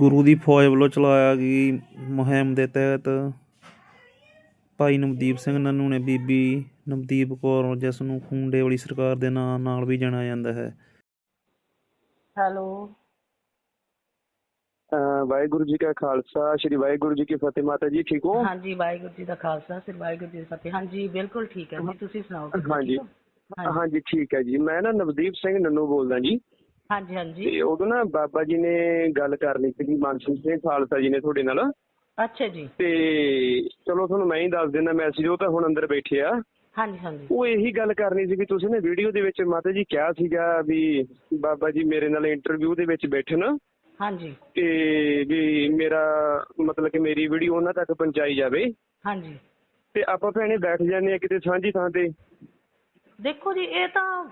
ਗੁਰੂ ਦੀ ਫੌਜ ਵੱਲੋਂ ਚਲਾਇਆ ਗਈ ਮੁਹਿੰਮ ਦੇ ਤਹਿਤ ਭਾਈ ਨਵਦੀਪ ਸਿੰਘ ਨੰਨੂ ਨੇ ਬੀਬੀ ਨਵਦੀਪ ਕੌਰ ਜਿਸ ਨੂੰ ਖੂੰਡੇ ਵਾਲੀ ਸਰਕਾਰ ਦੇ ਨਾਂ ਨਾਲ ਵੀ ਜਾਣਿਆ ਜਾਂਦਾ ਹੈ। ਹੈਲੋ। ਵਾਹਿਗੁਰੂ ਜੀ ਕਾ ਖਾਲਸਾ ਸ੍ਰੀ ਵਾਹਿਗੁਰੂ ਜੀ ਕੀ ਫਤਿਹ ਮਾਤਾ ਜੀ ਠੀਕ ਹੋ? ਹਾਂਜੀ ਵਾਹਿਗੁਰੂ ਜੀ ਦਾ ਖਾਲਸਾ ਸ੍ਰੀ ਵਾਹਿਗੁਰੂ ਜੀ ਦੀ ਫਤਿਹ। ਹਾਂਜੀ ਬਿਲਕੁਲ ਠੀਕ ਹੈ ਜੀ ਤੁਸੀਂ ਸੁਣਾਓ? ਹਾਂਜੀ। ਹਾਂਜੀ ਠੀਕ ਹੈ ਜੀ। ਮੈਂ ਨਾ ਨਵਦੀਪ ਸਿੰਘ ਨੰਨੂ ਬੋਲਦਾ ਜੀ। ਹਾਂਜੀ ਹਾਂਜੀ। ਤੇ ਉਦੋਂ ਨਾ ਬਾਬਾ ਜੀ ਨੇ ਗੱਲ ਕਰਨੀ ਸੀ ਮਾਨਸਿੰਘ ਸਿੰਘ ਖਾਲਸਾ ਜੀ ਨੇ ਤੁਹਾਡੇ ਨਾਲ। ਅੱਛਾ ਜੀ। ਤੇ ਚਲੋ ਤੁਹਾਨੂੰ ਮੈਂ ਹੀ ਦੱਸ ਦਿੰਦਾ ਮੈਸੇਜ ਉਹ ਤਾਂ ਹੁਣ ਅੰਦਰ ਬੈਠੇ ਆ। ਹਾਂਜੀ ਹਾਂਜੀ। ਉਹ ਇਹੀ ਗੱਲ ਕਰਨੀ ਸੀ ਵੀ ਤੁਸੀਂ ਨੇ ਵੀਡੀਓ ਦੇ ਵਿੱਚ ਮਾਤਾ ਜੀ ਕਿਹਾ ਸੀਗਾ ਵੀ ਬਾਬਾ ਜੀ ਮੇਰੇ ਨਾਲ ਇੰਟਰਵਿਊ ਦੇ ਵਿੱਚ ਬੈਠਣ। ਹਾਂਜੀ। ਤੇ ਵੀ ਮੇਰਾ ਮਤਲਬ ਕਿ ਮੇਰੀ ਵੀਡੀਓ ਉਹਨਾਂ ਤੱਕ ਪਹੁੰਚਾਈ ਜਾਵੇ। ਹਾਂਜੀ। ਤੇ ਆਪਾਂ ਭੈਣੇ ਬੈਠ ਜਾਂਦੇ ਆ ਕਿਤੇ ਸਾਂਝੀ ਥਾਂ ਤੇ। ਦੇਖੋ ਜੀ ਇਹ ਤਾਂ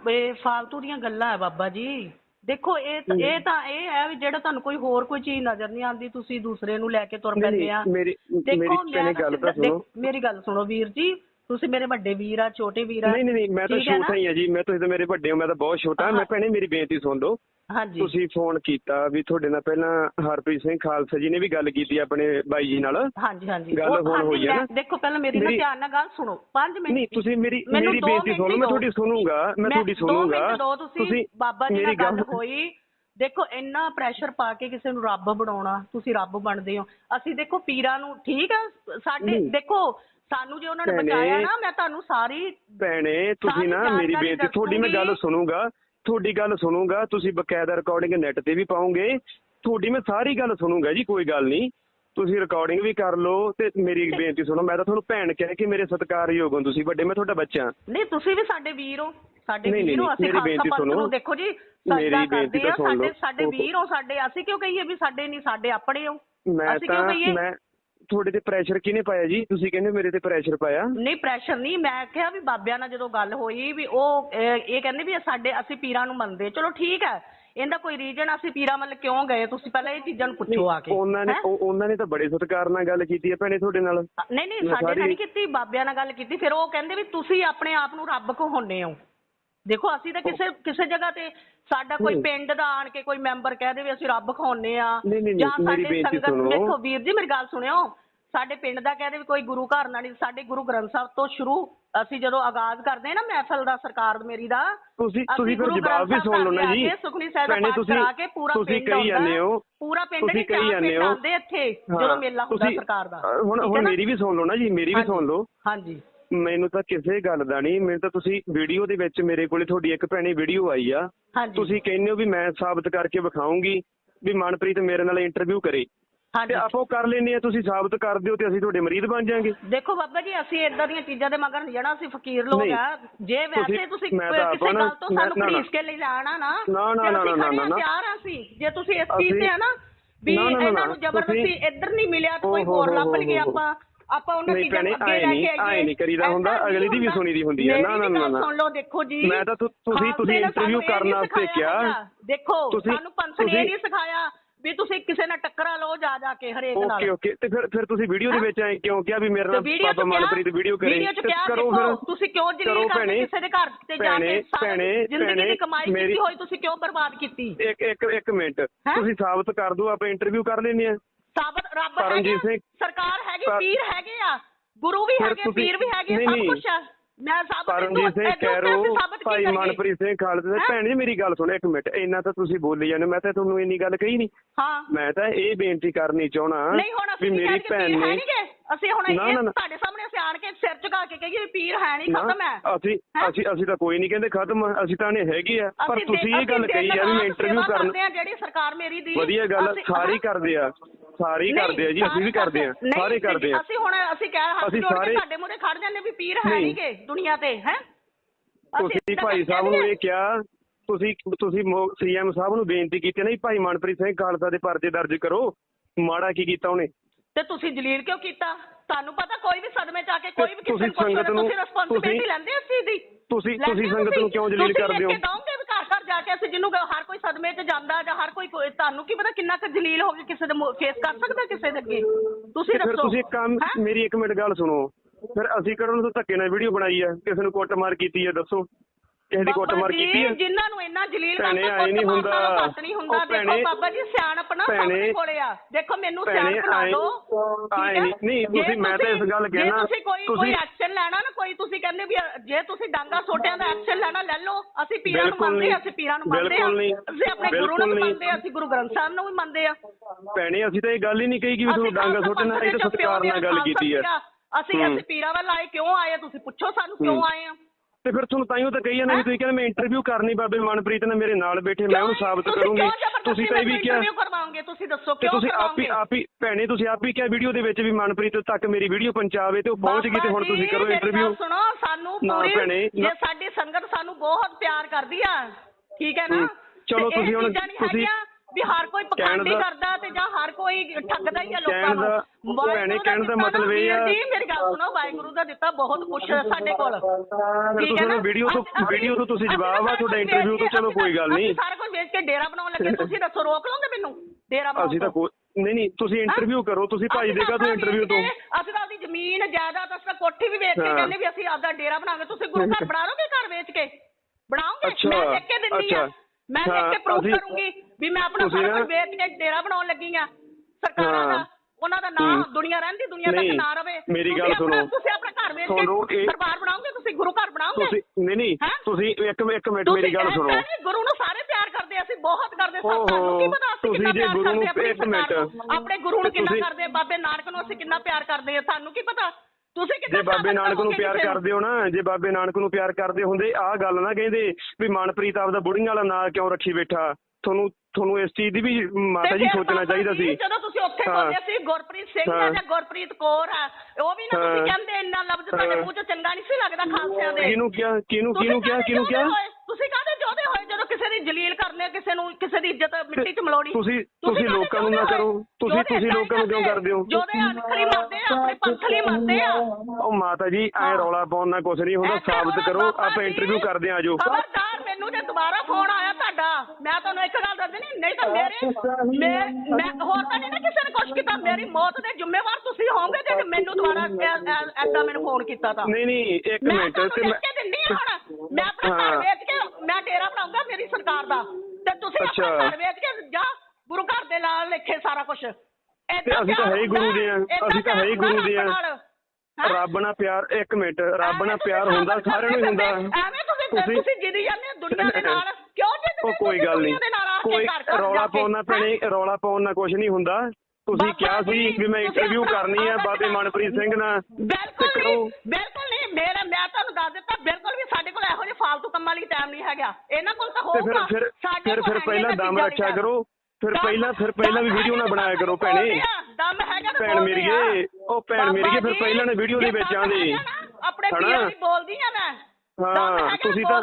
ਫਾਲਤੂ ਦੀਆਂ ਗੱਲਾਂ ਹੈ ਬਾਬਾ ਜੀ। ਦੇਖੋ ਇਹ ਤਾਂ ਇਹ ਤਾਂ ਇਹ ਹੈ ਵੀ ਜਿਹੜਾ ਤੁਹਾਨੂੰ ਕੋਈ ਹੋਰ ਕੋਈ ਚੀਜ਼ ਨਜ਼ਰ ਨਹੀਂ ਆਉਂਦੀ ਤੁਸੀਂ ਦੂਸਰੇ ਨੂੰ ਲੈ ਕੇ ਤੁਰ ਨਹੀਂ, ਪੈਂਦੇ ਆ। ਮੇਰੀ ਮੇਰੀ ਦੇਖੋ ਭੈਣੇ ਮੈਂ ਗੱਲ ਤਾਂ ਸਿੱਧਾ- ਸੁਣੋ। ਦੇਖ- ਮੇਰੀ ਗੱਲ ਸੁਣੋ ਵੀਰ ਜੀ। ਤੁਸੀਂ ਮੇਰੇ ਵੱਡੇ ਵੀਰ ਆ ਛੋਟੇ ਵੀਰ ਆ। ਨਹੀਂ ਨਹੀਂ ਮੈਂ ਤਾਂ? ਛੋਟਾ ਹੀ ਆ ਜੀ। ਮੈਂ ਤੁਸੀਂ ਤਾਂ ਮੇਰੇ ਵੱਡੇ ਹੋ ਮੈਂ ਤਾਂ ਬਹੁਤ ਛੋਟਾ। ਮੈਂ ਭੈਣੇ ਮੇਰੀ ਬੇਨਤੀ ਸੁਣ ਲਓ। ਹਾਂਜੀ। ਤੁਸੀਂ ਫੋਨ ਕੀਤਾ ਵੀ ਤੁਹਾਡੇ ਨਾਲ ਪਹਿਲਾਂ ਹਰਪ੍ਰੀਤ ਸਿੰਘ ਖਾਲਸਾ ਜੀ ਨੇ ਵੀ ਗੱਲ ਕੀਤੀ ਆਪਣੇ ਬਾਈ ਜੀ ਨਾਲ। ਹਾਂਜੀ ਹਾਂਜੀ। ਗੱਲ ਹੁਣ ਹੋਈ ਹੈ ਨਾ? ਦੇਖੋ ਪਹਿਲਾਂ ਮੇਰੀ ਨਾ ਧਿਆਨ ਨਾਲ ਗੱਲ ਸੁਣੋ। 5 ਮਿੰਟ ਨਹੀਂ ਤੁਸੀਂ ਮੇਰੀ ਮੈਨੂੰ ਮੇਰੀ ਦੋ ਬੇਨਤੀ ਮਿੰਟ ਸੁਣੋ। ਹੀ ਮੈਂ ਦਿਓ। ਤੁਹਾਡੀ ਸੁਣੂਗਾ। ਮੈਂ ਤੁਹਾਡੀ ਦੋ ਸੁਣੂਗਾ। ਮਿੰਟ ਦਿਓ ਤੁਸੀਂ ਤੁਸੀਂ ਬਾਬਾ ਜੀ ਨਾਲ ਗੱਲ ਹੋਈ। ਦੇਖੋ ਇੰਨਾ ਪ੍ਰੈਸ਼ਰ ਪਾ ਕੇ ਕਿਸੇ ਨੂੰ ਰੱਬ ਬਣਾਉਣਾ ਤੁਸੀਂ ਰੱਬ ਬਣਦੇ ਹੋ। ਅਸੀਂ ਦੇਖੋ ਪੀਰਾਂ ਨੂੰ ਠੀਕ ਆ ਸਾਡੇ। ਦੇਖੋ ਸਾਨੂੰ ਜੇ ਉਹਨਾਂ ਨੇ ਭੈਣੇ, ਬਚਾਇਆ ਨਾ ਮੈਂ ਤੁਹਾਨੂੰ ਸਾਰੀ ਭੈਣੇ ਤੁਸੀਂ ਨਾ ਮੇਰੀ ਜਾਣਕਾਰੀ ਬੇਨਤੀ ਤੁਹਾਡੀ ਮੈਂ ਗੱਲ ਦੱਸੂਗੀ। ਸੁਣੂਗਾ ਤੁਹਾਡੀ ਗੱਲ ਸੁਣੂਗਾ ਤੁਸੀਂ ਬਕਾਇਦਾ ਰਿਕਾਰਡਿੰਗ ਨੈਟ ਤੇ ਵੀ ਪਾਉਂਗੇ ਤੁਹਾਡੀ ਮੈਂ ਸਾਰੀ ਗੱਲ ਸੁਣੂਗਾ ਜੀ ਕੋਈ ਗੱਲ ਨਹੀਂ ਤੁਸੀਂ ਰਿਕਾਰਡਿੰਗ ਵੀ ਕਰ ਲਓ ਤੇ ਮੇਰੀ ਬੇਨਤੀ ਸੁਣੋ ਮੈਂ ਤਾਂ ਤੁਹਾਨੂੰ ਭੈਣ ਕਹਿ ਕੇ ਮੇਰੇ ਸਤਿਕਾਰਯੋਗ ਹੋ ਤੁਸੀਂ ਵੱਡੇ ਮੈਂ ਤੁਹਾਡਾ ਬੱਚਾ ਨਹੀਂ ਤੁਸੀਂ ਵੀ ਸਾਡੇ ਵੀਰ ਹੋ ਸਾਡੇ ਨਹੀਂ, ਵੀਰ ਹੋ ਨਹੀਂ, ਅਸੀਂ ਮੇਰੀ ਖਾਲਸਾ ਬੇਨਤੀ ਪੰਥ ਸੁਣੋ। ਨੂੰ ਦੇਖੋ ਜੀ ਮੇਰੀ ਸਜਦਾ ਬੇਨਤੀ ਕਰਦੇ ਤਾਂ ਆ ਸੁਣ ਸਾਡੇ ਲਓ। ਸਾਡੇ ਵੀਰ ਹੋ ਸਾਡੇ ਅਸੀਂ ਕਿਉਂ ਕਹੀਏ ਵੀ ਸਾਡੇ ਨਹੀਂ ਸਾਡੇ ਆਪਣੇ ਹੋ ਮੈਂ ਅਸੀਂ ਕਿਉਂ ਤਾਂ ਕਹੀਏ ਮੈਂ ਤੁਹਾਡੇ ਤੇ ਪ੍ਰੈਸ਼ਰ ਕਿਹਨੇ ਪਾਇਆ ਜੀ? ਤੁਸੀਂ ਕਹਿੰਦੇ ਮੇਰੇ ਤੇ ਪ੍ਰੈਸ਼ਰ ਪਾਇਆ। ਨਹੀਂ ਪ੍ਰੈਸ਼ਰ ਨਹੀਂ ਮੈਂ ਕਿਹਾ ਵੀ ਬਾਬਿਆਂ ਨਾਲ ਜਦੋਂ ਗੱਲ ਹੋਈ ਵੀ ਉਹ ਅਹ, ਇਹ ਕਹਿੰਦੇ ਵੀ ਸਾਡੇ ਅਸੀਂ ਪੀਰਾਂ ਨੂੰ ਮੰਨਦੇ। ਚਲੋ ਠੀਕ ਹੈ ਇਹਦਾ ਕੋਈ ਰੀਜਨ ਅਸੀਂ ਪੀਰਾਂ ਵੱਲ ਕਿਉਂ ਗਏ? ਤੁਸੀਂ ਪਹਿਲਾਂ ਇਹ ਚੀਜ਼ਾਂ ਨੂੰ ਪੁੱਛੋ ਆ ਕੇ ਉਹਨਾਂ ਨੇ ਹੈਂ? ਉਹ- ਉਹਨਾਂ ਨੇ ਤਾਂ ਬੜੇ ਸਤਿਕਾਰ ਨਾਲ ਗੱਲ ਕੀਤੀ ਹੈ ਭੈਣੇ ਤੁਹਾਡੇ ਨਾਲ। ਨਹੀਂ ਨਹੀਂ ਸਾਡੇ ਨਾਲ ਸਾਰੀ- ਨਹੀਂ ਕੀਤੀ ਬਾਬਿਆਂ ਨਾਲ ਗੱਲ ਕੀਤੀ। ਫਿਰ ਉਹ ਕਹਿੰਦੇ ਵੀ ਤੁਸੀਂ ਆਪਣੇ ਆਪ ਨੂੰ ਰੱਬ ਕਹਾਉਂਦੇ ਹੋ। ਦੇਖੋ ਅਸੀਂ ਤਾਂ ਕਿਸੇ ਕਿਸੇ ਜਗ੍ਹਾ ਤੇ ਸਾਡਾ ਕੋਈ। ਪਿੰਡ ਦਾ ਆਣ ਕੇ ਕੋਈ ਮੈਂਬਰ ਕਹਿ ਦੇ ਵੀ ਅਸੀਂ ਰੱਬ ਖਾਉਂਦੇ ਆ ਨਹੀਂ, ਨਹੀਂ, ਜਾਂ ਮੇਰੀ ਸਾਡੇ ਬੇਨਤੀ ਸੰਗਤ ਸੁਣੋ। ਦੇਖੋ ਵੀਰ ਜੀ ਮੇਰੀ ਗੱਲ ਸੁਣਿਓ ਸਾਡੇ ਪਿੰਡ ਦਾ ਕਹਦੇ ਵੀ ਕੋਈ ਗੁਰੂ ਘਰ ਨਾਲ ਨਹੀਂ ਸਾਡੇ ਗੁਰੂ ਗ੍ਰੰਥ ਸਾਹਿਬ ਤੋਂ ਸ਼ੁਰੂ ਅਸੀਂ ਜਦੋਂ ਆਗਾਜ਼ ਕਰਦੇ ਹਾਂ ਨਾ ਮਹਿਫਲ ਦਾ ਸਰਕਾਰ ਮੇਰੀ ਦਾ ਤੁਸੀਂ ਅਸੀਂ ਤੁਸੀਂ ਫਿਰ ਗੁਰੂ ਜਵਾਬ ਵੀ ਗ੍ਰੰਥ ਸੁਣ ਲਓ ਨਾ ਸਾਹਿਬ ਜੀ ਜਾ ਕੇ ਸੁਖਮਨੀ ਸਾਹਿਬ ਦਾ ਭੈਣੇ ਪਾਠ ਕਰਾ ਕੇ ਪੂਰਾ ਤੁਸੀਂ ਪਿੰਡ ਕਹੀ ਆਉਂਦਾ। ਜਾਂਦੇ ਹੋ ਪੂਰਾ ਪਿੰਡ ਤੁਸੀਂ ਨਹੀਂ ਕਹੀ ਜਾਂਦੇ ਹੋ ਆਉਂਦੇ ਇੱਥੇ ਹਾਂ, ਜਦੋਂ ਮੇਲਾ ਹੁੰਦਾ ਤੁਸੀਂ- ਸਰਕਾਰ ਦਾ ਅ, ਹੁਣ ਠੀਕ ਹੈ ਹੁਣ ਨਾ? ਮੇਰੀ ਵੀ ਸੁਣ ਲਓ ਨਾ ਜੀ ਮੇਰੀ ਵੀ ਹਾਂਜੀ। ਸੁਣ ਲਓ ਹਾਂਜੀ ਮੈਨੂੰ ਤਾਂ ਕਿਸੇ ਗੱਲ ਦਾ ਨਹੀਂ ਮੈਨੂੰ ਤਾਂ ਤੁਸੀਂ ਵੀਡੀਓ ਦੇ ਵਿੱਚ ਮੇਰੇ ਕੋਲੇ ਤੁਹਾਡੀ ਇੱਕ ਭੈਣੀ ਵੀਡੀਓ ਆਈ ਆ ਹਾਂਜੀ ਤੁਸੀਂ ਕਹਿੰਦੇ ਹੋ ਵੀ ਮੈਂ ਸਾਬਤ ਕਰਕੇ ਵਿਖਾਉਂਗੀ ਵੀ ਮਨਪ੍ਰੀਤ ਮੇਰੇ ਨਾਲ ਇੰਟਰਵਿਊ ਕਰੇ ਤੇ ਆਪੋ ਕਰ ਲੈਨੇ ਆ ਤੁਸੀਂ ਸਾਬਤ ਕਰ ਦਿਓ ਤੇ ਅਸੀਂ ਤੁਹਾਡੇ ਮਰੀਜ਼ ਬਣ ਜਾਾਂਗੇ ਦੇਖੋ ਬਾਬਾ ਜੀ ਅਸੀਂ ਇਦਾਂ ਦੀਆਂ ਚੀਜ਼ਾਂ ਦੇ ਮਗਰ ਨਹੀਂ ਜਾਣਾ ਅਸੀਂ ਫਕੀਰ ਲੋਕ। ਆ ਜੇ ਵੈਸੇ ਤੁਸੀਂ- ਕਿਸੇ ਗੱਲ ਤੋਂ ਸਾਨੂੰ। ਘੜੀਸ ਕੇ ਲੈ ਜਾਣਾ ਨਾ ਨਾ, ਨਾ, ਨਾ, ਨਾ, ਨਾ। ਤਿਆਰ ਅਸੀਂ ਜੇ ਤੁਸੀਂ ਇਸ ਚੀਜ਼ ਤੇ ਆ ਨਾ ਵੀ ਇਹਨਾਂ ਨਾ, ਜ਼ਬਰਦਸਤੀ ਇੱਧਰ ਨਹੀਂ ਮਿਲਿਆ ਤਾਂ ਕੋਈ ਹੋਰ ਲੱਭ ਲਈਏ। ਆਪਾਂ ਆਪਾਂ ਉਹਨਾਂ ਨਹੀਂ ਚੀਜ਼ਾਂ ਭੈਣੇ, ਨੂੰ ਅੱਗੇ ਆਏਂ ਲੈ ਨਹੀਂ- ਕੇ ਆਏਂ ਨਹੀਂ ਕਰੀਦਾ ਹੁੰਦਾ, ਅਗਲੀ ਦੀ ਵੀ। ਸੁਣੀ ਦੀ ਹੁੰਦੀ ਹੈ। ਨਾ, ਨਾ, ਨਾ। ਸੁਣ ਲਓ ਦੇਖੋ ਜੀ ਮੈਂ ਤਾਂ ਤੁਸੀਂ- ਤੁਸੀਂ ਇਹ ਕਰਨ ਵਾਸਤੇ ਕਿਹਾ। ਦੇਖੋ ਸਾਨੂੰ ਪੰਥ ਨੇ ਨਹੀਂ ਸਿਖਾਇਆ ਵੀ ਤੁਸੀਂ ਕਿਸੇ ਨਾਲ ਟੱਕਰਾਂ ਲਓ ਜਾ ਜਾ ਕੇ ਹਰੇਕ ਨਾਲ ਓਕੇ ਓਕੇ ਤੇ ਫਿਰ ਫਿਰ ਤੁਸੀਂ ਵੀਡੀਓ ਦੇ? ਵਿੱਚ ਐ ਕਿਉਂ ਕਿਹਾ ਵੀ ਮੇਰੇ ਨਾਲ ਪਾਪਾ ਮਨਪ੍ਰੀਤ ਵੀਡੀਓ ਕਰੇ ਵੀਡੀਓ ਚ ਤੇ ਕਿਹਾ ਕਰੋ ਫਿਰ ਤੁਸੀਂ ਕਿਉਂ ਕਰੋ ਜਲੀਲ ਕਰਦੇ ਕਿਸੇ ਦੇ ਘਰ ਤੇ ਜਾ ਕੇ ਜ਼ਿੰਦਗੀ ਦੀ ਕਮਾਈ ਕੀਤੀ ਹੋਈ ਤੁਸੀਂ ਕਿਉਂ ਬਰਬਾਦ ਕੀਤੀ ਇੱਕ ਇੱਕ ਇੱਕ ਮਿੰਟ? ਤੁਸੀਂ ਸਾਬਤ ਕਰ ਦਿਓ ਆਪਾਂ ਇੰਟਰਵਿਊ ਕਰ ਲੈਨੇ ਆ ਸਾਬਤ ਰੱਬ ਪਰਮਜੀਤ ਹੈਗੇ ਸਿੰਘ- ਸਰਕਾਰ ਹੈਗੀ ਪਰ- ਪੀਰ ਹੈਗੇ ਆ ਗੁਰੂ ਵੀ ਫਿਰ ਹੈਗੇ ਤੁਸੀਂ- ਪੀਰ ਵੀ ਹੈਗੇ ਨਹੀਂ, ਸਭ ਨਹੀਂ। ਕੁਝ ਆ ਮੈਂ ਸਾਬਤ ਪਰਮਜੀਤ ਸਿੰਘ ਕੈਰੋ ਭਾਈ ਮਨਪ੍ਰੀਤ ਸਿੰਘ ਖਾਲਸਾ ਹੈਂ? ਭੈਣ ਜੀ ਮੇਰੀ ਗੱਲ ਸੁਣੋ ਇੱਕ ਮਿੰਟ ਇੰਨਾ ਤਾਂ ਤੁਸੀਂ ਬੋਲੀ ਜਾਂਦੇ ਮੈਂ ਤਾਂ ਤੁਹਾਨੂੰ ਇੰਨੀ ਗੱਲ ਕਹੀ ਨਹੀਂ ਹਾਂ ਮੈਂ ਤਾਂ ਇਹ ਬੇਨਤੀ ਕਰਨੀ ਚਾਹਣਾ ਨਹੀਂ ਹੁਣ ਅਸੀਂ ਵੀ ਮੇਰੀ ਕਹਿ ਭੈਣ ਪੀਰ ਹੈ ਨੇ ਨਹੀਂਗੇ ਅਸੀਂ ਹੁਣ ਨਾ, ਇਹ ਨਾ। ਤੁਹਾਡੇ ਸਾਹਮਣੇ ਅਸੀਂ ਆਣ ਕੇ ਸਿਰ ਝੁਕਾ ਕੇ ਕਹੀਏ ਵੀ ਪੀਰ ਹੈ ਨਹੀਂ ਨਾ, ਖਤਮ ਹੈ ਅਸੀਂ ਹੈਂ? ਅਸੀਂ ਅਸੀਂ ਤਾਂ ਕੋਈ ਨਹੀਂ ਕਹਿੰਦੇ ਖਤਮ ਅਸੀਂ ਤਾਂ ਨੇ ਹੈਗੇ ਆ ਪਰ ਤੁਸੀਂ ਦੇ- ਇਹ ਗੱਲ ਅਸੀਂ ਕਹੀ ਆ ਵੀ ਮੈਂ ਰਾਤ ਇੰਟਰਵਿਊ ਸੇਵਾ ਕਰਨ ਕਰਦੇ ਆ ਜਿਹੜੀ ਸਰਕਾਰ ਮੇਰੀ ਦੀ ਵਧੀਆ ਗੱਲ ਅਸੀਂ- ਸਾਰੇ ਹਾਂ। ਕਰਦੇ ਆ ਸਾਰੇ ਹੀ ਨਹੀਂ, ਕਰਦੇ ਆ ਜੀ ਅਸੀਂ ਵੀ ਕਰਦੇ ਆ ਨਹੀਂ, ਸਾਰੇ ਕਰਦੇ ਆ। ਅਸੀਂ ਹੁਣ ਅਸੀਂ ਕਹਿ ਹੱਥ ਜੋੜ ਕੇ ਤੁਹਾਡੇ ਮੂਹਰੇ ਖੜ ਜਾਂਦੇ ਵੀ ਪੀਰ ਹੈ ਨਹੀਂ। ਨਹੀਂਗੇ ਦੁਨੀਆ ਤੇ ਹੈ? ਤੁਸੀਂ ਭਾਈ ਸਾਹਿਬ ਨੂੰ ਇਹ ਕਿਹਾ ਤੁਸੀਂ ਤੁਸੀਂ ਸੀਐਮ ਸਾਹਿਬ ਨੂੰ ਬੇਨਤੀ ਕੀਤੀ ਨਾ ਵੀ ਭਾਈ ਮਨਪ੍ਰੀਤ ਸਿੰਘ ਖਾਲਸਾ ਦੇ ਪਰਚੇ ਦਰਜ ਕਰੋ ਮਾੜਾ ਕੀ ਕੀਤਾ ਉਹਨੇ? ਤੇ ਤੁਸੀਂ ਜਲੀਲ ਕਿਉਂ ਕੀਤਾ? ਤੁਹਾਨੂੰ ਪਤਾ ਕੋਈ ਵੀ ਸਦਮੇ ਚ ਆ ਕੇ ਕੋਈ ਵੀ ਕਿਸੇ ਤੁਸੀਂ ਸੰਗਤ ਨੂੰ- ਤੁਸੀਂ ਰਿਸਪੌਂਸਿਬਿਲਟੀ ਤੁਸੀਂ- ਲੈਂਦੇ ਇਸ ਚੀਜ਼ ਦੀ? ਤੁਸੀਂ ਤੁਸੀਂ ਹੋ ਸੰਗਤ ਨੂੰ ਕਿਉਂ ਜਲੀਲ ਤੁਸੀਂ ਕਰਦੇ ਹੋ? ਲਿਖ ਕੇ ਦਓਗੇ ਵੀ ਘਰ ਘਰ ਜਾ ਕੇ ਅਸੀਂ ਜਿਹਨੂੰ ਹਰ ਸਦਮੇ 'ਚ ਜਾਂਦਾ ਜਾਂ ਹਰ ਕੋਈ ਕੋਈ- ਤੁਹਾਨੂੰ ਕੀ ਪਤਾ ਕਿੰਨਾ ਕੁ ਜਲੀਲ ਹੋ ਕੇ ਕਿਸੇ ਦੇ ਫੇਸ ਕਰ ਸਕਦਾ ਕਿਸੇ ਦੇ ਅੱਗੇ? ਤੁਸੀਂ ਤੇ ਫਿਰ ਦੱਸੋ। ਤੁਸੀਂ ਇੱਕ ਕੰਮ ਹੈਂ? ਮੇਰੀ ਇੱਕ ਮਿੰਟ ਗੱਲ ਸੁਣੋ। ਫਿਰ ਅਸੀਂ ਕਿਹੜਾ ਨੂੰ ਧੱਕੇ ਨਾਲ ਵੀਡੀਓ ਬਣਾਈ ਆ? ਕਿਸੇ ਨੂੰ ਕੁੱਟਮਾਰ ਕੀਤੀ ਆ ਦੱਸੋ। ਕਿਸੇ ਦੀ ਕੁੱਟਮਾਰ ਜੀ, ਕੀਤੀ ਹੈ ਜਿਨ੍ਹਾਂ ਨੂੰ ਇੰਨਾ ਜਲੀਲ ਭੈਣੇ, ਕਰਦਾ ਆਏਂ ਨੀ ਹੁੰਦਾ। ਦਾ ਨਹੀਂ ਹੁੰਦਾ ਉਹ ਦੇਖੋ ਭੈਣੇ, ਬਾਬਾ ਜੀ ਸਿਆਣਪ ਨਾ ਭੈਣੇ, ਸਾਡੇ ਕੋਲੇ ਆ ਦੇਖੋ ਮੈਨੂੰ ਭੈਣੇ, ਸਿਆਣਪ ਨਾ ਆਏਂ- ਦਿਓ ਠੀਕ ਆਏਂ ਹੈ? ਨਹੀਂ- ਨਹੀਂ, ਤੁਸੀਂ- ਮੈਂ ਤਾਂ ਇਸ ਗੱਲ ਜੇ ਕਹਿਣਾ, ਤੁਸੀਂ ਕੋਈ ਤੁਸੀਂ- ਕੋਈ ਐਕਸ਼ਨ ਲੈਣਾ ਨਾ ਕੋਈ ਤੁਸੀਂ ਕਹਿੰਦੇ ਵੀ ਜੇ ਤੁਸੀਂ ਡਾਂਗਾ ਸੋਟਿਆਂ ਦਾ ਐਕਸ਼ਨ ਲੈਣਾ ਲੈ ਲਓ ਅਸੀਂ ਪੀਰਾਂ ਨੂੰ ਬਿਲਕੁਲ ਮੰਨਦੇ ਨਹੀਂ, ਹਾਂ ਅਸੀਂ ਪੀਰਾਂ ਨੂੰ ਮੰਨਦੇ ਬਿਲਕੁਲ ਨਹੀਂ, ਹਾਂ ਅਸੀਂ ਆਪਣੇ ਗੁਰੂ ਨੂੰ ਬਿਲਕੁਲ ਵੀ ਨਹੀਂ। ਮੰਨਦੇ ਹਾਂ ਅਸੀਂ ਗੁਰੂ ਗ੍ਰੰਥ ਸਾਹਿਬ ਨੂੰ ਵੀ ਮੰਨਦੇ ਹਾਂ ਭੈਣੇ ਅਸੀਂ ਤਾਂ ਇਹ ਗੱਲ ਹੀ ਨਹੀਂ ਕਹੀ ਕਿ ਵੀ ਤੁਹਾਨੂੰ ਡਾਂਗਾ ਸੁੱਟਣਾ ਇਹ ਤਾਂ ਦੇ ਸਤਿਕਾਰ ਨਾਲ ਗੱਲ ਕੀਤੀ ਹੈ। ਅਸੀਂ ਹੂੰ। ਅਸੀਂ ਪੀਰਾਂ ਵੱਲ ਆਏ ਕਿਉਂ ਆਏ ਆ? ਤੁਸੀਂ ਪੁੱਛੋ ਸਾਨੂੰ ਕਿਉਂ ਹੂੰ। ਆਏ ਆ ਤੇ ਫਿਰ ਤੁਹਾਨੂੰ ਤਾਈਓ ਤਾਂ ਕਹੀ ਜਾਂਦਾ ਵੀ ਤੁਸੀਂ ਕਹਿੰਦੇ ਮੈਂ ਇੰਟਰਵਿਊ ਕਰਨੀ ਬਾਬੇ ਮਨਪ੍ਰੀਤ ਨੇ ਮੇਰੇ ਨਾਲ ਬੈਠੇ ਮੈਂ ਉਹਨੂੰ ਸਾਬਤ ਕਰੂੰਗੀ। ਤੁਸੀਂ ਤਾਂ ਇਹ ਵੀ ਕਿਹਾ ਇੰਟਰਵਿਊ ਕਰਵਾਓਗੇ ਤੁਸੀਂ ਦੱਸੋ ਕਿਉਂ ਤੁਸੀਂ ਆਪ ਹੀ ਆਪ ਹੀ ਭੈਣੇ ਤੁਸੀਂ ਆਪ ਹੀ ਕਿਹਾ ਵੀਡੀਓ ਦੇ ਵਿੱਚ ਵੀ ਮਨਪ੍ਰੀਤ ਤੱਕ ਮੇਰੀ ਵੀਡੀਓ ਪਹੁੰਚਾਵੇ ਤੇ ਉਹ ਪਹੁੰਚ ਗਈ ਤੇ ਹੁਣ ਤੁਸੀਂ ਕਰੋ ਇੰਟਰਵਿਊ ਸੁਣੋ ਸਾਨੂੰ ਪੂਰੀ ਜੇ ਸਾਡੀ ਸੰਗਤ ਸਾਨੂੰ ਬਹੁਤ ਪਿਆਰ ਕਰਦੀ ਆ ਠੀਕ ਹੈ ਨਾ? ਚਲੋ ਤੁਸੀਂ ਹੁਣ- ਤੁਸੀਂ- ਵੀ ਹਰ ਕੋਈ ਪਖੰਡੀ ਦਾ- ਕਰਦਾ ਤੇ ਜਾਂ ਹਰ ਕੋਈ ਠੱਗਦਾ ਹੀ ਆ ਲੋਕਾਂ ਨੂੰ। ਦਾ- ਵਾਹਿਗੁਰੂ ਦਾ ਕਹਿਣ ਦਾ ਮਤਲਬ ਇਹ ਆ- ਜੀ, ਮੇਰੀ ਗੱਲ ਸੁਣੋ ਵਾਹਿਗੁਰੂ ਦਾ ਦਿੱਤਾ ਬਹੁਤ ਕੁਛ ਸਾਡੇ ਕੋਲ। ਠੀਕ ਤੁਸੀਂ ਹੈ ਨਾ? ਵੀਡੀਓ ਤੋਂ ਵੀਡੀਓ ਤੋਂ ਤੁਸੀਂ ਜਵਾਬ ਆ ਤੁਹਾਡਾ ਇੰਟਰਵਿਊ ਤੋਂ? ਕੇ- ਚਲੋ ਕੋਈ ਗੱਲ ਨਹੀਂ। ਸਾਰਾ ਕੁਝ ਵੇਚ ਕੇ ਡੇਰਾ ਬਣਾਉਣ ਲੱਗੇ। ਤੁਸੀਂ ਦੱਸੋ ਰੋਕ ਲਓਗੇ ਮੈਨੂੰ? ਡੇਰਾ ਬਣਾਉਣ ਅਸੀਂ ਤਾਂ ਨਹੀਂ ਨਹੀਂ ਤੁਸੀਂ ਇੰਟਰਵਿਊ ਕਰੋ। ਤੁਸੀਂ ਭਾਈ ਅਸੀਂ ਦੇਗਾ ਤਾਂ ਇੰਟਰਵਿਊ ਤੋਂ। ਕੇ, ਅਸੀਂ ਤਾਂ ਆਪਦੀ ਜ਼ਮੀਨ ਜਾਇਦਾਦ ਅਸੀਂ ਤਾਂ ਕੋਠੀ ਵੀ ਵੇਚ ਕੇ ਹਾਂ। ਕਹਿੰਦੇ ਵੀ ਅਸੀਂ ਆਪਦਾ ਡੇਰਾ ਬਣਾਵਾਂਗੇ। ਤੁਸੀਂ ਗੁਰੂ ਘਰ ਬਣਾ ਲਓਗੇ ਘਰ ਵੇਚ ਕੇ? ਬਣਾਓਗੇ? ਮੈਂ ਲਿਖ ਕੇ ਦਿੰਦੀ ਆ। ਮੈਂ ਲਿਖ ਕੇ ਪ੍ਰੂਫ ਕਰੂੰਗੀ ਵੀ ਮੈਂ ਆਪਣਾ ਕੁਝ ਵੇਚ ਕੇ ਡੇਰਾ ਬਣਾਉਣ ਲੱਗੀ ਆ ਸਰਕਾਰਾਂ। ਦਾ ਉਹਨਾਂ ਦਾ ਨਾਮ। ਦੁਨੀਆ ਰਹਿੰਦੀ ਦੁਨੀਆ ਤੱਕ ਨਾ ਰਵੇ ਮੇਰੀ ਗੱਲ ਸੁਣੋ। ਤੁਸੀਂ ਆਪਣਾ ਘਰ ਵੇਚ ਤੁਹਾਨੂੰ ਕੇ ਦਰਬਾਰ ਬਣਾਓਗੇ ਤੁਸੀਂ ਗੁਰੂ ਘਰ ਬਣਾਓਗੇ ਤੁਸੀਂ ਨਹੀਂ ਨਹੀਂ? ਤੁਸੀਂ ਇੱਕ ਇੱਕ ਮਿੰਟ ਮੇਰੀ ਗੱਲ ਸੁਣੋ ਗੁਰੂ ਨੂੰ ਸਾਰੇ ਪਿਆਰ ਕਰਦੇ ਅਸੀਂ ਬਹੁਤ ਕਰਦੇ ਓਹੋ, ਸਾਨੂੰ ਕੀ ਪਤਾ ਅਸੀਂ ਤੁਸੀਂ ਕਿੰਨਾ ਜੇ ਪਿਆਰ ਗੁਰੂ ਨੂੰ ਕਰਦੇ ਆਪਣੀ ਇੱਕ ਸਰਕਾਰ ਮਿੰਟ। ਨੂੰ, ਆਪਣੇ ਗੁਰੂ ਨੂੰ ਕਿੰਨਾ ਕਰਦੇ ਬਾਬੇ ਨਾਨਕ ਨੂੰ ਅਸੀਂ ਕਿੰਨਾ ਪਿਆਰ ਕਰਦੇ ਆ ਸਾਨੂੰ ਕੀ ਪਤਾ ਤੁਸੀਂ ਕਿੰਨਾ ਜੇ ਬਾਬੇ ਨਾਨਕ ਨੂੰ ਪਿਆਰ ਕਰਦੇ ਹੋ ਨਾ ਜੇ ਬਾਬੇ ਨਾਨਕ ਨੂੰ ਪਿਆਰ ਕਰਦੇ ਹੁੰਦੇ ਆਹ ਗੱਲ ਨਾ ਕਹਿੰਦੇ ਵੀ ਮਨਪ੍ਰੀਤ ਆਪਦਾ ਬੁੜੀਆਂ ਵਾਲਾ ਨਾਂ ਕਿਉਂ ਰੱਖੀ ਬੈਠਾ? ਤੁਹਾਨੂੰ ਤੁਹਾਨੂੰ ਇਸ ਚੀਜ਼ ਦੀ ਵੀ ਮਾਤਾ ਜੀ ਸੋਚਣਾ ਚਾਹੀਦਾ ਸੀ ਜਦੋਂ ਤੁਸੀਂ ਉੱਥੇ ਹਾਂ। ਬੋਲੇ ਸੀ ਗੁਰਪ੍ਰੀਤ ਸਿੰਘ ਆ। ਜਾਂ ਗੁਰਪ੍ਰੀਤ ਕੌਰ ਆ ਉਹ ਵੀ ਨਾ ਤੁਸੀਂ। ਕਹਿੰਦੇ ਇੰਨਾ ਲਫ਼ਜ਼ ਤੁਹਾਡੇ। ਮੂੰਹ ਚੋਂ ਚੰਗਾ ਨਹੀਂ ਸੀ ਲੱਗਦਾ ਖਾਲਸਿਆਂ ਦੇ ਕਿਹਨੂੰ ਕਿਹਾ ਕਿਹਨੂੰ ਕਿਹਨੂੰ ਕਿਹਾ ਕਿਹਨੂੰ ਕਿਹਾ? ਤੁਸੀਂ ਕਾਹਦੇ ਜੋਦੇ ਹੋਏ ਜਦੋਂ ਕਿਸੇ ਦੀ ਜਲੀਲ ਕਰਨੇ ਕਿਸੇ ਨੂੰ ਕਿਸੇ ਦੀ ਇੱਜ਼ਤ ਮਿੱਟੀ 'ਚ ਮਲੋੜੀ ਤੁਸੀਂ ਤੁਸੀਂ ਲੋਕਾਂ ਨੂੰ ਨਾ ਕਰੋ? ਤੁਸੀਂ ਤੁਸੀਂ ਲੋਕਾਂ ਨੂੰ ਕਿਉਂ ਕਰਦੇ ਹੋ ਜੋਦੇ ਅਨਖਰੀ ਮਰਦੇ ਆ ਆਪਣੇ ਪੰਥ ਲਈ ਮਰਦੇ ਆ ਉਹ ਮਾਤਾ ਜੀ ਐ। ਰੌਲਾ ਪਾਉਣ ਨਾਲ ਕੁਝ ਨਹੀਂ ਹੁੰਦਾ ਸਾਬਤ ਕਰੋ ਆਪਾਂ ਇੰਟਰਵਿਊ ਕਰਦੇ ਆਂ ਆਜੋ ਖਬਰਦਾਰ ਮੈਨੂੰ ਜੇ ਦੁਬਾਰਾ ਫੋਨ ਆਇਆ ਤੁਹਾਡਾ ਮੈਂ ਤੁਹਾਨੂੰ ਇੱਕ ਗੱਲ ਦੱਸਦੀ ਨਹੀਂ ਨਹੀਂ ਤਾਂ ਮੇਰੇ ਮੈਂ ਮੈਂ ਹੋਰ ਤਾਂ ਨਹੀਂ ਨਾ ਕਿਸੇ ਨੇ ਕੁਛ ਕੀਤਾ। ਮੇਰੀ ਮੌਤ ਦੇ ਜ਼ਿੰਮੇਵਾਰ ਤੁਸੀਂ ਹੋਵੋਗੇ ਜੇ ਮੈਨੂੰ ਦੁਬਾਰਾ ਐਦਾਂ ਮੈਨੂੰ ਫੋਨ ਕੀਤਾ ਤਾਂ। ਨਹੀਂ ਨਹੀਂ ਇੱਕ ਮਿੰਟ ਤੇ ਮੈਂ ਦਿੰਦੀ ਹੁਣ। ਮੈਂ ਆਪਣਾ ਘਰ। ਵੇਚ ਕੇ ਮੈਂ ਡੇਰਾ ਬਣਾਉਂਗਾ ਮੇਰੀ ਸਰਕਾਰ ਦਾ। ਤੇ ਤੁਸੀਂ ਆਪਣਾ। ਘਰ ਵੇਚ ਕੇ ਜਾ ਗੁਰੂ ਘਰ ਦੇ ਨਾਲ ਲਿਖੇ ਸਾਰਾ ਕੁਝ ਅਸੀਂ ਤਾਂ ਹੈ ਹੀ ਗੁਰੂ ਦੇ ਆ ਅਸੀਂ ਤਾਂ ਹੈ ਹੀ ਗੁਰੂ ਦੇ ਆ ਰੱਬ ਨਾਲ ਪਿਆਰ ਇੱਕ ਮਿੰਟ ਰੱਬ ਨਾਲ ਪਿਆਰ ਹੁੰਦਾ ਸਾਰਿਆਂ ਨੂੰ ਹੁੰਦਾ ਐਵੇਂ ਤੁਸੀਂ ਤੁਸੀਂ- ਜਿੱਦੀ ਜਾਂਦੇ ਦੁਨੀਆ ਦੇ ਨਾਲ। ਕਿਉਂ ਉਹ ਕੋਈ ਗੱਲ ਨਹੀਂ ਆ ਕੋਈ ਰੌਲਾ? ਪਾਉਣ ਨਾਲ ਭੈਣੇ ਰੌਲਾ ਪਾਉਣ ਨਾਲ ਕੁਝ ਨਹੀਂ ਹੁੰਦਾ। ਤੁਸੀਂ ਕਿਹਾ ਸੀ ਵੀ ਮੈਂ ਇੰਟਰਵਿਊ ਕਰਨੀ ਹੈ ਆਪ ਬਾਬੇ ਮਨਪ੍ਰੀਤ ਸਿੰਘ ਨਾਲ। ਬਿਲਕੁਲ। ਬਿਲਕੁਲ ਨਹੀਂ। ਮੇਰਾ ਮੈਂ ਤੁਹਾਨੂੰ ਦੱਸ ਦਿੱਤਾ ਬਿਲਕੁਲ ਵੀ ਸਾਡੇ ਕੋਲ ਇਹੋ ਜਿਹੇ ਫਾਲਤੂ ਕੰਮਾਂ ਲਈ ਟਾਈਮ ਨਹੀਂ ਹੈਗਾ। ਇਹਨਾਂ ਕੋਲ ਤਾਂ ਹੋਊਗਾ। ਫਿਰ ਫਿਰ ਫਿਰ ਪਹਿਲਾਂ ਦਮ ਰੱਖਿਆ ਕਰੋ। ਫਿਰ ਪਹਿਲਾਂ ਫਿਰ ਪਹਿਲਾਂ ਵੀ ਵੀਡੀਓ ਨਾ ਬਣਾਇਆ ਕਰੋ ਭੈਣੇ। ਆ, ਦਮ ਹੈਗਾ ਤਾਂ ਭੈਣ ਮੇਰੀਏ, ਆ। ਉਹ ਭੈਣ ਮੇਰੀਏ, ਫਿਰ ਪਹਿਲਾਂ ਨੇ ਵੀਡੀਓ ਦੇ ਵਿੱਚ ਆਂਦੇ। ਆਪਣੇ? ਪੀਰ ਦੀ ਬੋਲਦੀ ਆ ਮੈਂ। ਹਾਂ ਤੁਸੀਂ ਤਾਂ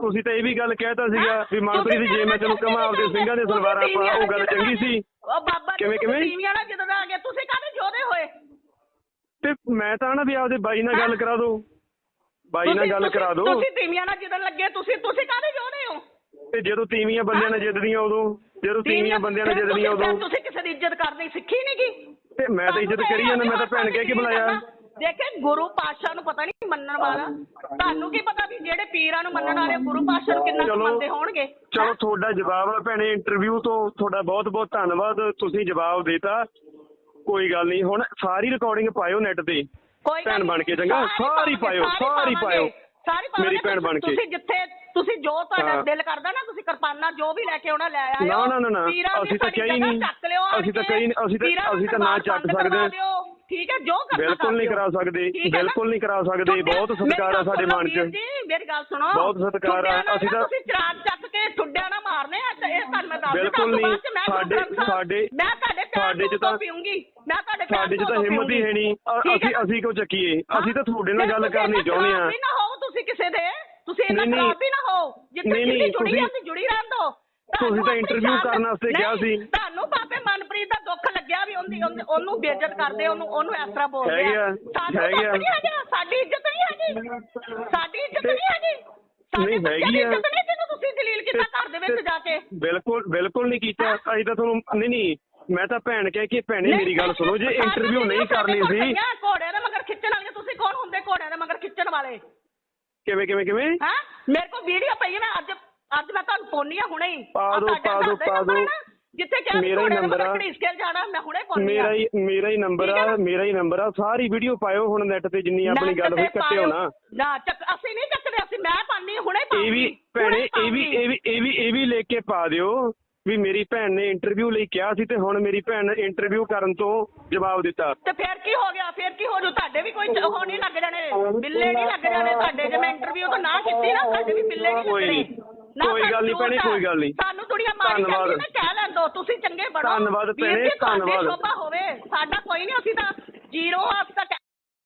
ਤੁਸੀਂ ਤਾਂ ਇਹ ਵੀ ਗੱਲ ਕਹਿਤਾ ਸੀਗਾ? ਵੀ ਮਨਪ੍ਰੀਤ ਜੇ ਮੈਂ ਤੈਨੂੰ ਕਹਾਂ ਆਪਦੇ ਸਿੰਘਾਂ ਦੇ ਸਲਵਾਰਾਂ ਪਾ ਉਹ ਗੱਲ ਚੰਗੀ ਸੀ। ਉਹ ਬਾਬਾ ਕਿਵੇਂ- ਕਿਵੇਂ? ਨਾਲ ਜਦੋਂ ਆ ਗਏ ਤੁਸੀਂ ਕਾਹਦੇ ਜੋਦੇ ਹੋਏ? ਤੇ ਮੈਂ ਤਾਂ ਨਾ ਵੀ ਆਪਦੇ ਬਾਈ ਨਾਲ ਗੱਲ? ਕਰਾ ਦਿਓ ਬਾਈ ਨਾਲ ਗੱਲ ਕਰਾ ਦਿਓ ਤੁਸੀਂ ਤੀਵੀਆਂ ਨਾਲ ਜਿੱਦਣ ਲੱਗੇ ਤੁਸੀਂ ਤੁਸੀਂ ਕਾਹਦੇ ਜੋਦੇ ਹੋ? ਤੇ ਜਦੋਂ ਤੀਵੀਆਂ ਬੰਦਿਆਂ ਨਾਲ ਜਿੱਦਦੀਆਂ ਉਦੋਂ ਜਦੋਂ ਤੀਵੀਆਂ ਬੰਦਿਆਂ ਨਾਲ ਫਿਰ ਜਿੱਦਦੀਆਂ ਉਦੋਂ। ਤੁਸੀਂ ਕਿਸੇ ਦੀ ਇੱਜ਼ਤ ਕਰਨੀ ਸਿੱਖੀ ਨਹੀਂਗੀ ਤੇ ਮੈਂ ਤਾਂ ਇੱਜ਼ਤ ਕਰੀ ਜਾਂਦਾ ਮੈਂ ਤਾਂ ਭੈਣ ਕਹਿ ਕੇ ਬੁਲਾਇਆ। ਦੇਖੇ ਗੁਰੂ ਪਾਤਸ਼ਾਹ ਨੂੰ ਪਤਾ ਨਹੀਂ ਮੰਨਣ ਵਾਲਾ ਤੁਹਾਨੂੰ ਕੀ ਪਤਾ ਵੀ ਜਿਹੜੇ ਪੀਰਾਂ ਨੂੰ ਮੰਨਣ ਵਾਲੇ ਗੁਰੂ ਪਾਤਸ਼ਾਹ ਨੂੰ ਕਿੰਨਾ ਕੁ ਚਲੋ। ਮੰਨਦੇ ਹੋਣਗੇ ਚਲੋ ਤੁਹਾਡਾ ਜਵਾਬ ਆ ਭੈਣੇ ਇੰਟਰਵਿਊ ਤੋਂ ਤੁਹਾਡਾ ਬਹੁਤ ਬਹੁਤ ਧੰਨਵਾਦ ਤੁਸੀਂ ਜਵਾਬ ਦੇਤਾ ਕੋਈ ਗੱਲ ਨਹੀਂ ਹੁਣ ਸਾਰੀ ਰਿਕਾਰਡਿੰਗ ਪਾਇਓ ਨੈਟ ਤੇ ਕੋਈ ਗੱਲ ਭੈਣ। ਬਣ ਕੇ ਚੰਗਾ ਸਾਰੇ ਸਾਰੀ ਪਾਇਓ ਪਾਵਾਂਗੇ, ਸਾਰੀ ਪਾਇਓ ਸਾਰੀ ਪਾਵਾਂਗੇ। ਮੇਰੀ ਭੈਣ ਬਣ ਕੇ ਤੁਸੀਂ ਜਿੱਥੇ ਤੁਸੀਂ ਜੋ ਤੁਹਾਡਾ ਹਾਂ। ਦਿਲ ਕਰਦਾ ਨਾ ਤੁਸੀਂ ਕਿਰਪਾਨਾਂ ਜੋ ਵੀ ਲੈ ਕੇ ਆਉਣਾ ਲੈ ਆਇਓ ਨਾ, ਨਾ, ਨਾ, ਨਾ। ਪੀਰਾਂ ਦੀ ਅਸੀਂ ਤਾਂ ਸਾਡੀ ਕਿਹਾ ਹੀ ਜਗ੍ਹਾ ਨਹੀਂ। ਚੱਕ ਲਿਓ ਆਣ ਅਸੀਂ ਤਾਂ ਕੇ। ਕਹੀ ਨਹੀਂ- ਅਸੀਂ ਤਾਂ- ਪੀਰਾਂ ਨੂੰ ਅਸੀਂ ਤਾਂ ਨਾ ਦਰਬਾਰ ਚੱਕ ਬੰਦ ਕਰਵਾ ਸਕਦੇ। ਦਿਓ। ਠੀਕ ਹੈ ਜੋ ਕਰਨਾ ਬਿਲਕੁਲ ਨਹੀਂ ਕਰ ਦਿਓ। ਸਕਦੇ ਨਾ? ਬਿਲਕੁਲ ਨਹੀਂ ਕਰਾ ਸਕਦੇ ਬਹੁਤ ਸਤਿਕਾਰ ਆ ਸਾਡੇ ਮਨ 'ਚ ਜੀ ਮੇਰੀ ਗੱਲ ਸੁਣੋ ਬਹੁਤ ਸਤਿਕਾਰ ਆ। ਅਸੀਂ ਤਾਂ- ਤੁਸੀਂ ਚਰਾਗ ਚੱਕ ਕੇ ਠੁੱਡਿਆਂ ਨਾਲ ਮਾਰਨੇ ਆ ਤੇ ਇਹ ਤੁਹਾਨੂੰ ਮੈਂ ਦੱਸ ਬਿਲਕੁਲ ਤੋਂ ਨਹੀਂ। ਸਾਡੇ- ਸਾਡੇ- ਮੈਂ ਤੁਹਾਡੇ ਸਾਡੇ 'ਚ ਤੋਂ ਤਾਂ- ਪੀਉਂਗੀ ਮੈਂ ਤੁਹਾਡੇ ਸਾਡੇ 'ਚ ਤਾਂ ਤੋਂ ਹਿੰਮਤ ਹੀ ਹੈ ਨਹੀਂ ਅਸੀਂ ਨਾ? ਅਸੀਂ ਕਿਉਂ ਚੱਕੀਏ ਅਸੀਂ ਤਾਂ ਤੁਹਾਡੇ ਨਾਲ ਗੱਲ ਤੁਸੀਂ ਕਰਨੀ ਚਾਹੁੰਦੇ ਆ ਵੀ ਨਾ ਹੋ ਤੁਸੀਂ ਕਿਸੇ ਦੇ ਤੁਸੀਂ ਇੰਨਾ ਨਹੀਂ, ਨਹੀਂ। ਖਰਾਬ ਵੀ ਨਾ ਹੋ ਜਿੱਥੇ ਨਹੀਂ, ਨਹੀਂ, ਜੁੜੀ ਤੁਸੀਂ- ਰਹਿੰਦੀ ਜੁੜੀ ਰਹਿਣ ਦੋ ਤੁਸੀਂ ਤਾਂ interview ਕਰਨ ਵਾਸਤੇ ਕਿਹਾ ਸੀ। ਤੁਹਾਨੂੰ ਬਾਬੇ ਮਨਪ੍ਰੀਤ ਦਾ ਦੁੱਖ ਲੱਗਿਆ ਵੀ ਉਹਦੀ ਉਹਨੂੰ- ਬੇਇੱਜ਼ਤ ਕਰਦੇ ਉਹਨੂੰ ਉਹਨੂੰ ਇਸ ਤਰ੍ਹਾਂ ਬੋਲਦੇ ਆ। ਸਾਨੂੰ। ਨਹੀਂ ਹੈਗਾ ਸਾਡੀ ਇੱਜ਼ਤ ਨਹੀਂ ਹੈਗੀ। ਸਾਡੀ ਇੱਜ਼ਤ ਨਹੀਂ ਹੈਗੀ। ਨਹੀਂ, ਹੈਗੀ ਆ। ਤੁਸੀਂ ਦਲੀਲ ਕੀਤਾ ਘਰ ਦੇ ਵਿੱਚ ਜਾ ਕੇ। ਬਿਲਕੁਲ ਬਿਲਕੁਲ ਨਹੀਂ ਕੀਤਾ। ਅਸੀਂ ਤਾਂ ਤੁਹਾਨੂੰ ਨਹੀਂ ਨਹੀਂ ਮੈਂ ਤਾਂ ਭੈਣ ਕਹਿ ਕੇ ਭੈਣੇ ਮੇਰੀ ਗੱਲ ਸੁਣੋ ਜੇ ਇੰਟਰਵਿਊ ਨਹੀਂ ਕਰਨੀ ਸੀ ਘੋੜਿਆਂ ਦੇ ਮਗਰ ਖਿੱਚਣ ਵਾਲੇ ਤੁਸੀਂ ਕੌਣ ਹੁੰਦੇ ਘੋੜਿਆਂ ਦੇ ਮਗਰ ਖਿੱਚਣ ਵਾਲੇ? ਕਿਵੇਂ ਕਿਵੇਂ ਕਿਵੇਂ? ਹਾਂ? ਮੇਰੇ ਕੋਲ ਵੀਡੀਓ ਪਈ ਹੈ ਮੈਂ ਅੱਜ ਪਾਉਣੀ ਆ ਹੁਣੇ ਹੀ। ਪਾ ਆਹ ਦਿਓ, ਤੁਹਾਡਾ ਪਾ ਦਿਓ, ਪਾ number ਹੈ ਦਿਓ। ਨਾ, ਜਿੱਥੇ ਕਿਹਾ ਮੇਰਾ ਹੀ number ਆ। ਸਕੇਲ ਜਾਣਾ ਮੈਂ ਹੁਣੇ ਪਾਉਣੀ ਆ ਮੇਰਾ ਹੀ ਮੇਰਾ ਹੀ ਨੰਬਰ ਠੀਕ ਆ ਨਾ? ਮੇਰਾ ਹੀ ਨੰਬਰ ਆ। ਸਾਰੀ ਵੀਡੀਓ ਪਾਇਓ ਹੁਣ ਨੈਟ ਤੇ ਜਿੰਨੀ ਆਪਣੀ ਗੱਲ ਹੋਈ ਕੱਟਿਓ। ਨਾ। ਨਾ ਚੱਕ ਅਸੀਂ ਨਹੀਂ ਚੱਕਦੇ ਅਸੀਂ ਮੈਂ ਪਾਣੀ ਹੁਣੇ ਇਹ ਪਾਉਂਗੀ ਵੀ ਭੈਣੇ ਇਹ ਵੀ ਇਹ ਵੀ ਇਹ ਵੀ ਇਹ ਵੀ ਲੈ ਕੇ ਪਾ ਦਿਓ ਵੀ ਮੇਰੀ ਭੈਣ ਨੇ ਇੰਟਰਵਿਊ ਲਈ ਕਿਹਾ ਸੀ ਤੇ ਹੁਣ ਮੇਰੀ ਭੈਣ ਨੇ ਇੰਟਰਵਿਊ ਕਰਨ ਤੋਂ ਜਵਾਬ ਦਿੱਤਾ। ਤੇ ਫਿਰ ਕੀ ਹੋ ਗਿਆ? ਫਿਰ ਕੀ ਹੋ ਜੂ? ਤੁਹਾਡੇ ਵੀ ਕੋਈ ਉਹ ਨਹੀਂ ਲੱਗ ਜਾਣੇ। ਬਿੱਲੇ ਨਹੀਂ ਲੱਗ ਜਾਣੇ ਤੁਹਾਡੇ। ਜੇ ਮੈਂ ਇੰਟਰਵਿਊ ਤੋਂ ਨਾ ਕੀਤੀ ਨਾ ਤੁਹਾਡੇ ਵੀ ਬਿੱਲੇ ਨਹੀਂ ਕੋਈ ਲੱਗਣੇ। ਨਹੀਂ। ਕੋਈ ਗੱਲ ਨਹੀਂ ਭੈਣੇ, ਕੋਈ ਗੱਲ ਨਹੀਂ। ਸਾਨੂੰ ਦੁਨੀਆ ਮਾਰੀ। ਜਾਂਦੀ ਨਾ ਕਹਿ ਲੈਣ ਦੋ ਤੁਸੀਂ ਚੰਗੇ ਬਣੋ ਧੰਨਵਾਦ ਭੈਣੇ, ਧੰਨਵਾਦ। ਹੋਵੇ ਸਾਡਾ ਕੋਈ ਨਹੀਂ ਅਸੀਂ ਤਾਂ ਜ਼ੀਰੋ ਅੱਜ ਤੱਕ